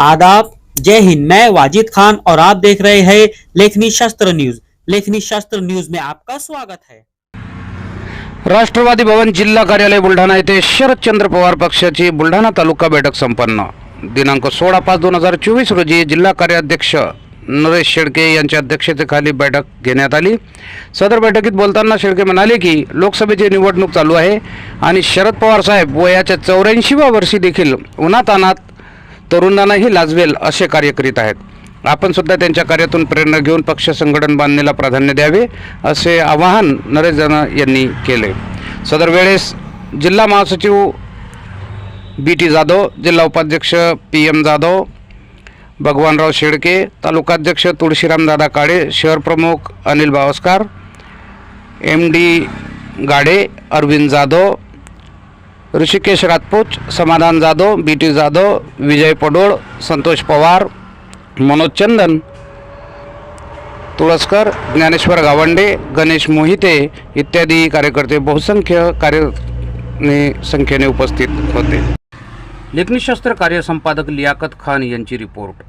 आदाब। जय हिंद। मैं वाजिद खान और आप देख रहे हैं लेखनी शास्त्र न्यूज। लेखनी शास्त्र न्यूज में आपका स्वागत है। राष्ट्रवादी भवन जिल्हा कार्यालय बुलढाणा येथे शरदचंद्र पवार पक्षाची बुलढाणा तालुका बैठक संपन्न. दिनांक सोळा पाच दोन हजार चोवीस रोजी जिल्हा कार्याध्यक्ष नरेश शेडके यांच्या अध्यक्षतेखाली बैठक घेण्यात आली. सदर बैठकीत बोलताना शेडके म्हणाले की लोकसभेची निवडणूक चालू आहे आणि शरद पवार साहेब वयाच्या चौऱ्याऐंशीव्या वर्षी देखील उन्हातानात तरुणांनाही लाजवेल असे कार्य करीत आहेत. आपण सुद्धा त्यांच्या कार्यातून प्रेरणा घेऊन पक्ष संघटन बांधणीला प्राधान्य द्यावे असे आवाहन नरेश जन यांनी केले. सदर वेळेस जिल्हा महासचिव बी टी जाधव जिल्हा उपाध्यक्ष पी एम जाधव भगवानराव शेडके तालुकाध्यक्ष तुळशीरामदादा काळे शहर प्रमुख Anil Bavaskar M D Gade Arvind Jadhav Rishikesh Rajput Samadhan Jadhav B T Jadhav Vijay Padol Santosh Pawar Manoj Chandan Tulaskar Dnyaneshwar Gavande Ganesh Mohite इत्यादी कार्यकर्ते बहुसंख्य कार्य संख्येने उपस्थित होते. लेखनीशास्त्र कार्यसंपादक लियाकत खान यांची रिपोर्ट.